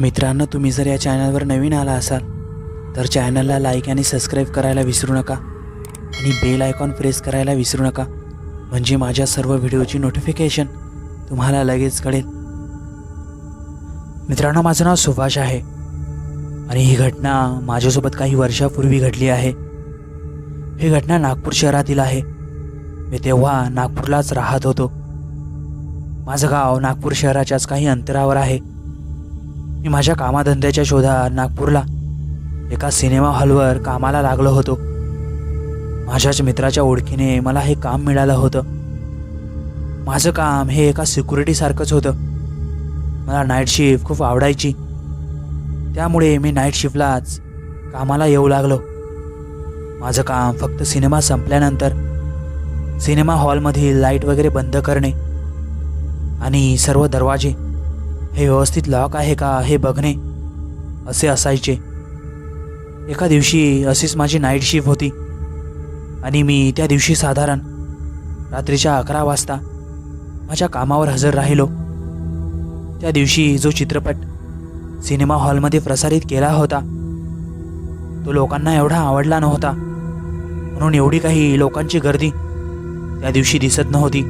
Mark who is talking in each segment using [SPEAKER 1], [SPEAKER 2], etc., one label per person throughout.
[SPEAKER 1] मित्रांनो तुम्ही जर या चॅनलवर नवीन आला असाल तर चॅनलला लाईक आणि सबस्क्राईब करायला विसरू नका आणि बेल आयकॉन प्रेस करायला विसरू नका. म्हणजे माझ्या सर्व व्हिडिओची नोटिफिकेशन तुम्हाला लगेच कळेल. मित्रांनो माझं नाव सुभाष आहे आणि ही घटना माझ्यासोबत काही वर्षापूर्वी घडली आहे. ही घटना नागपूर शहरातील आहे. मी तेव्हा नागपूरलाच राहत होतो. माझं गाव नागपूर शहराच्याच काही अंतरावर आहे. मी माझ्या कामाधंद्याच्या शोधात नागपूरला. एका सिनेमा हॉलवर कामाला लागलो होतो. माझ्याच मित्राच्या ओळखीने मला हे काम मिळालं होतं. माझं काम हे एका सिक्युरिटीसारखंच होतं. मला नाईट शिफ्ट खूप आवडायची. त्यामुळे मी नाईट शिफ्टलाच कामाला येऊ लागलो. माझं काम फक्त सिनेमा संपल्यानंतर सिनेमा हॉलमधील लाइट वगैरे बंद करणे आणि सर्व दरवाजे हे व्यवस्थित लॉक आहे का हे बघणे असे असायचे. एका दिवशी अशीच माझी नाईट शिफ्ट होती. आणि मी त्या दिवशी साधारण रात्रीच्या अकरा वाजता माझ्या कामावर हजर राहिलो. त्या दिवशी जो चित्रपट सिनेमा हॉलमध्ये प्रसारित केला होता तो लोकांना एवढा आवडला नव्हता. म्हणून एवढी काही लोकांची गर्दी त्या दिवशी दिसत नव्हती.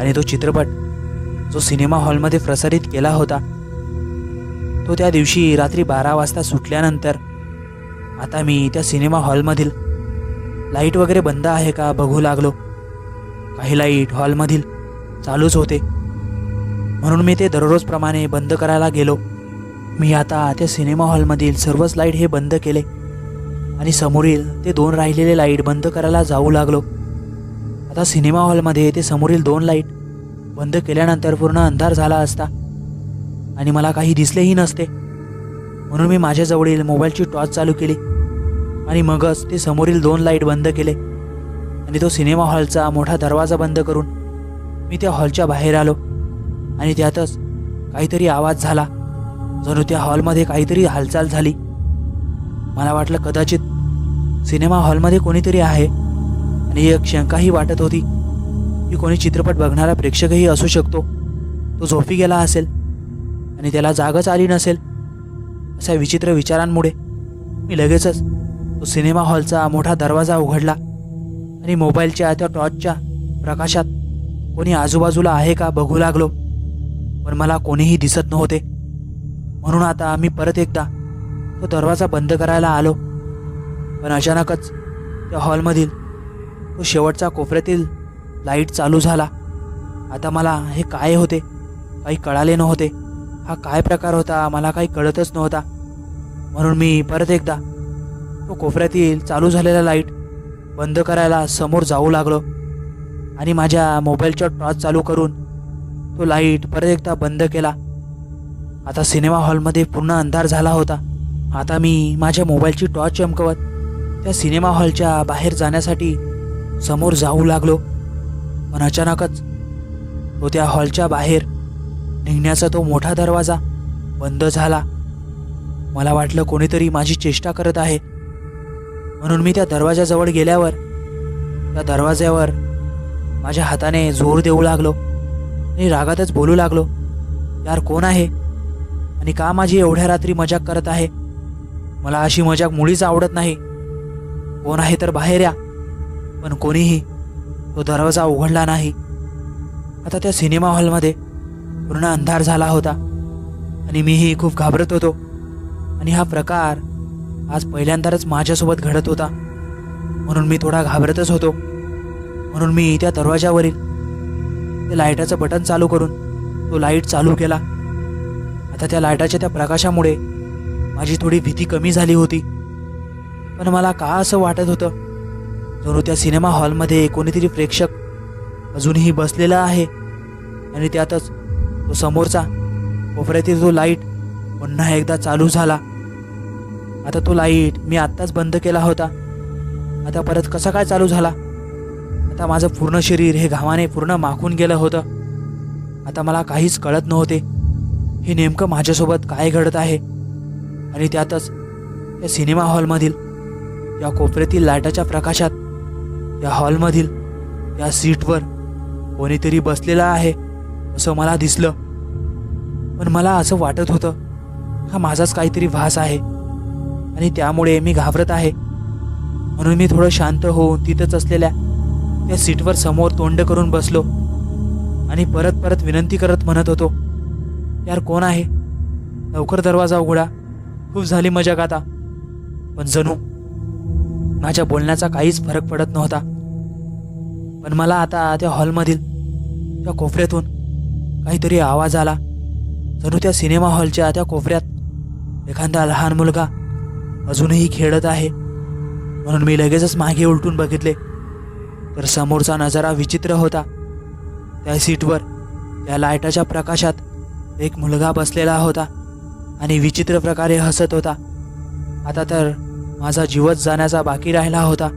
[SPEAKER 1] आणि तो चित्रपट जो सिनेमा हॉलमध्ये प्रसारित केला होता. तो त्या दिवशी रात्री बारा वाजता सुटल्यानंतर आता मी त्या सिनेमा हॉलमधील लाइट वगैरे बंद आहे का बघू लागलो. काही लाइट हॉलमधील चालूच होते. म्हणून मी ते दररोजप्रमाणे बंद करायला गेलो. मी आता त्या सिनेमा हॉलमधील सर्वच लाइट हे बंद केले आणि समोरील ते दोन राहिलेले लाइट बंद करायला जाऊ लागलो. आता सिनेमा हॉलमध्ये ते समोरील दोन लाइट बंद केल्यानंतर पूर्ण अंधार झाला असता. आणि मला काही दिसलेही नसते. म्हणून मी माझ्याजवळील मोबाईलची टॉर्च चालू केली. आणि मगच ते समोरील दोन लाइट बंद केले. आणि तो सिनेमा हॉलचा मोठा दरवाजा बंद करून मी त्या हॉलच्या बाहेर आलो. आणि त्यातच काहीतरी आवाज झाला. जणू त्या हॉलमध्ये काहीतरी हालचाल झाली. मला वाटलं कदाचित सिनेमा हॉलमध्ये कोणीतरी आहे. आणि एक शंकाही वाटत होती. की कोणी चित्रपट बघणारा प्रेक्षकही असू शकतो. तो झोपी गेला असेल आणि त्याला जागच आली नसेल अशा विचित्र विचारांमुळे मी लगेचच तो सिनेमा हॉलचा मोठा दरवाजा उघडला आणि मोबाईलच्या त्या टॉर्चच्या प्रकाशात कोणी आजूबाजूला आहे का बघू लागलो पण मला कोणीही दिसत नव्हते. म्हणून आता आम्ही परत एकदा तो दरवाजा बंद करायला आलो. पण अचानकच त्या हॉलमधील तो शेवटचा कोपऱ्यातील लाइट चालू झाला. आता मला हे काय होते? काही कळाले नव्हते. हा काय प्रकार होता? मला काही कळतच नव्हता. म्हणून मी परत एकदा तो कोपऱ्यातील चालू झालेला लाइट बंद करायला समोर जाऊ लागलो आणि माझ्या मोबाईलचा टॉर्च चालू करून तो लाइट परत एकदा बंद केला. आता सिनेमा हॉलमध्ये पूर्ण अंधार झाला होता. आता मी माझ्या मोबाईलची टॉर्च चमकवत त्या सिनेमा हॉलच्या बाहेर जाण्यासाठी समोर जाऊ लागलो. पण अचानकच तो त्या हॉलच्या बाहेर निघण्याचा तो मोठा दरवाजा बंद झाला. मला वाटलं कोणीतरी माझी चेष्टा करत आहे. म्हणून मी त्या दरवाजाजवळ गेल्यावर त्या दरवाज्यावर माझ्या हाताने जोर देऊ लागलो आणि रागातच बोलू लागलो यार कोण आहे? आणि का माझी एवढ्या रात्री मजाक करत आहे? मला अशी मजाक मुळीच आवडत नाही. कोण आहे तर बाहेर या. पण कोणीही तो दरवाजा उघडला नाही. आता त्या सिनेमा हॉलमध्ये पूर्ण अंधार झाला होता. आणि मीही खूप घाबरत होतो. आणि हा प्रकार आज पहिल्यांदाच माझ्यासोबत घडत होता. म्हणून मी थोडा घाबरतच होतो. म्हणून मी त्या दरवाजावरील ते लाईटाचं बटन चालू करून तो लाइट चालू केला. आता त्या लाईटाच्या त्या प्रकाशामुळे माझी थोडी भीती कमी झाली होती. पण मला का असं वाटत होतं? जणू त्या सिनेमा हॉलमध्ये कोणीतरी प्रेक्षक अजूनही बसलेला आहे. आणि त्यातच तो समोरचा कोपऱ्यातील तो लाइट पुन्हा एकदा चालू झाला. आता तो लाइट मी आत्ताच बंद केला होता. आता परत कसा काय चालू झाला? आता माझं पूर्ण शरीर हे घामाने पूर्ण माखून गेलं होतं. आता मला काहीच कळत नव्हते. हे नेमकं माझ्यासोबत काय घडत आहे? आणि त्यातच त्या सिनेमा हॉलमधील या कोपऱ्यातील लाईटाच्या प्रकाशात या हॉलमधील या सीटवर कोणीतरी बसलेला आहे असं मला दिसलं. पण मला असं वाटत होतं हा माझाच काहीतरी भास आहे. आणि त्यामुळे मी घाबरत आहे. म्हणून मी थोडं शांत होऊन तिथंच असलेल्या त्या सीटवर समोर तोंड करून बसलो. आणि परत परत विनंती करत म्हणत होतो यार कोण आहे? लवकर दरवाजा उघडा. खूप झाली मजाक आता पण जणू माझ्या बोलण्याचा काहीच फरक पडत नव्हता. पण मला आता त्या हॉलमधील त्या कोपऱ्यातून काहीतरी आवाज आला. जणू त्या सिनेमा हॉलच्या त्या कोपऱ्यात एखादा लहान मुलगा अजूनही खेळत आहे. म्हणून मी लगेचच मागे उलटून बघितले. तर समोरचा नजारा विचित्र होता. त्या सीटवर त्या लाईटाच्या प्रकाशात एक मुलगा बसलेला होता आणि विचित्र प्रकारे हसत होता. आता तर माझा जीवच जाण्याचा बाकी राहिला होता.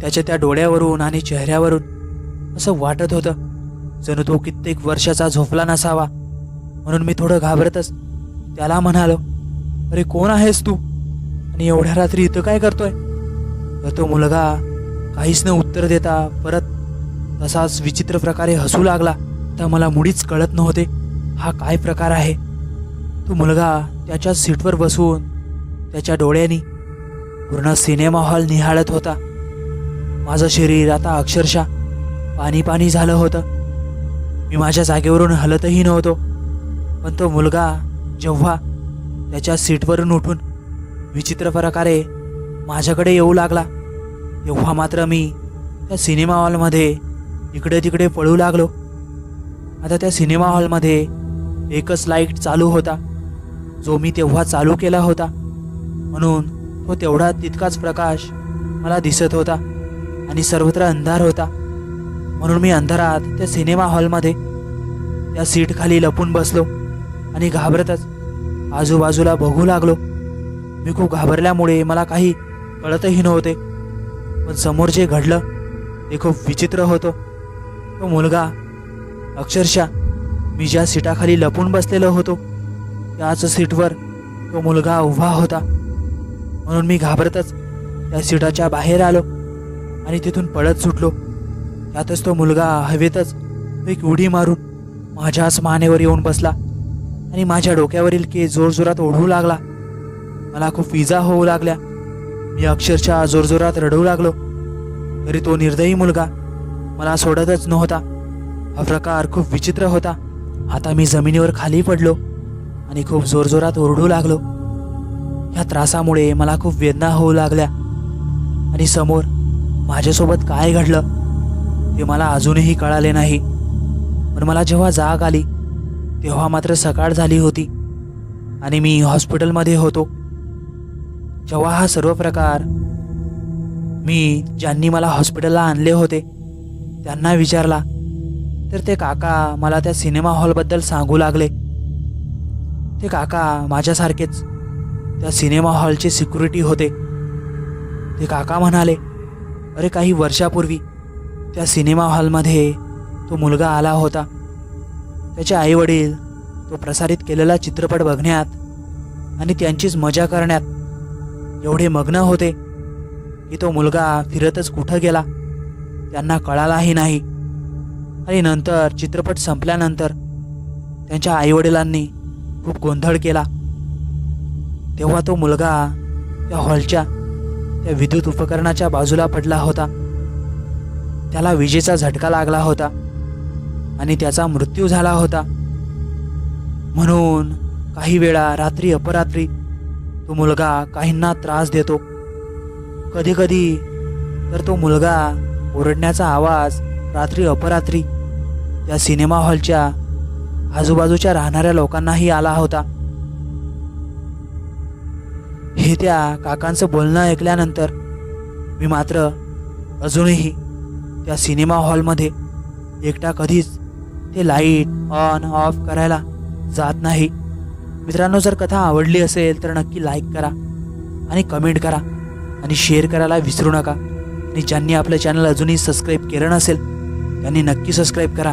[SPEAKER 1] त्याच्या त्या डोळ्यावरून आणि चेहऱ्यावरून असं वाटत होतं जणू तो कित्येक वर्षाचा झोपला नसावा. म्हणून मी थोडं घाबरतच त्याला म्हणालो अरे कोण आहेस तू? आणि एवढ्या रात्री इथं काय करतोय? तर तो मुलगा काहीच न उत्तर देता परत तसाच विचित्र प्रकारे हसू लागला. तर मला मुळीच कळत नव्हते हा काय प्रकार आहे. तो मुलगा त्याच्या सीटवर बसून त्याच्या डोळ्यांनी पूर्ण सिनेमा हॉल निहाळत होता. माझं शरीर आता अक्षरशः पाणी पाणी झालं होतं. मी माझ्या जागेवरून हलतही नव्हतो पण तो मुलगा जेव्हा त्याच्या सीटवरून उठून विचित्र प्रकारे माझ्याकडे येऊ लागला तेव्हा मात्र मी त्या सिनेमा हॉलमध्ये इकडे तिकडे पळू लागलो. आता त्या सिनेमा हॉलमध्ये एकच लाइट चालू होता जो मी तेव्हा चालू केला होता. म्हणून तो तेवढा तितकाच प्रकाश मला दिसत होता आणि सर्वत्र अंधार होता. म्हणून मी अंधारात त्या सिनेमा हॉलमध्ये त्या सीटखाली लपून बसलो आणि घाबरतच आजूबाजूला बघू लागलो. मी खूप घाबरल्यामुळे मला काही कळतही नव्हते. पण समोर जे घडलं ते खूप विचित्र होतं. तो मुलगा अक्षरशः मी ज्या सीटाखाली लपून बसलेलो होतो त्याच सीटवर तो मुलगा उभा होता. म्हणून मी घाबरतच त्या सीटाच्या बाहेर आलो आणि तिथून पळत सुटलो. त्यातच तो मुलगा हवेतच एक उडी मारून माझ्याच मानेवर येऊन बसला आणि माझ्या डोक्यावरील केस जोरजोरात ओढू लागला. मला खूप इजा होऊ लागल्या. मी अक्षरशः जोरजोरात रडू लागलो. तरी तो निर्दयी मुलगा मला सोडतच नव्हता. हा प्रकार खूप विचित्र होता. आता मी जमिनीवर खाली पडलो आणि खूप जोरजोरात ओरडू लागलो. ह्या त्रासामुळे मला खूप वेदना होऊ लागल्या. आणि समोर माझ्यासोबत काय घडलं ते मला अजूनही कळाले नाही. पण मला जेव्हा जाग आली तेव्हा मात्र सकाळ झाली होती. आणि मी हॉस्पिटलमध्ये होतो. जेव्हा हा सर्व प्रकार मी ज्यांनी मला हॉस्पिटलला आणले होते त्यांना विचारला तर ते काका मला त्या सिनेमा हॉलबद्दल सांगू लागले. ते काका माझ्यासारखेच त्या सिनेमा हॉलचे सिक्युरिटी होते. ते काका म्हणाले अरे काही वर्षापूर्वी त्या सिनेमा हॉलमध्ये तो मुलगा आला होता. त्याचे आईवडील तो प्रसारित केलेला चित्रपट बघण्यात आणि त्यांचीच मजा करण्यात एवढे मग्न होते की तो मुलगा फिरतच कुठं गेला त्यांना कळालाही नाही. आणि नंतर चित्रपट संपल्यानंतर त्यांच्या आईवडिलांनी खूप गोंधळ केला. तेव्हा तो मुलगा त्या हॉलच्या त्या विद्युत उपकरणाच्या बाजूला पडला होता. त्याला विजेचा झटका लागला होता आणि त्याचा मृत्यू झाला होता. म्हणून काही वेळा रात्री अपरात्री तो मुलगा काहींना त्रास देतो. कधी कधी तर तो मुलगा ओरडण्याचा आवाज रात्री अपरात्री त्या सिनेमा हॉलच्या आजूबाजूच्या राहणाऱ्या लोकांनाही आला होता. हे त्या काकांचं बोलणं ऐकल्यानंतर मी मात्र अजूनही त्या सिनेमा हॉलमध्ये एकटा कधीच ते लाइट ऑन ऑफ करायला जात नाही. मित्रांनो जर कथा आवडली असेल तर नक्की लाईक करा आणि कमेंट करा आणि शेअर करायला विसरू नका. आणि ज्यांनी आपलं चॅनल अजूनही सबस्क्राईब केलं नसेल त्यांनी नक्की सबस्क्राईब करा.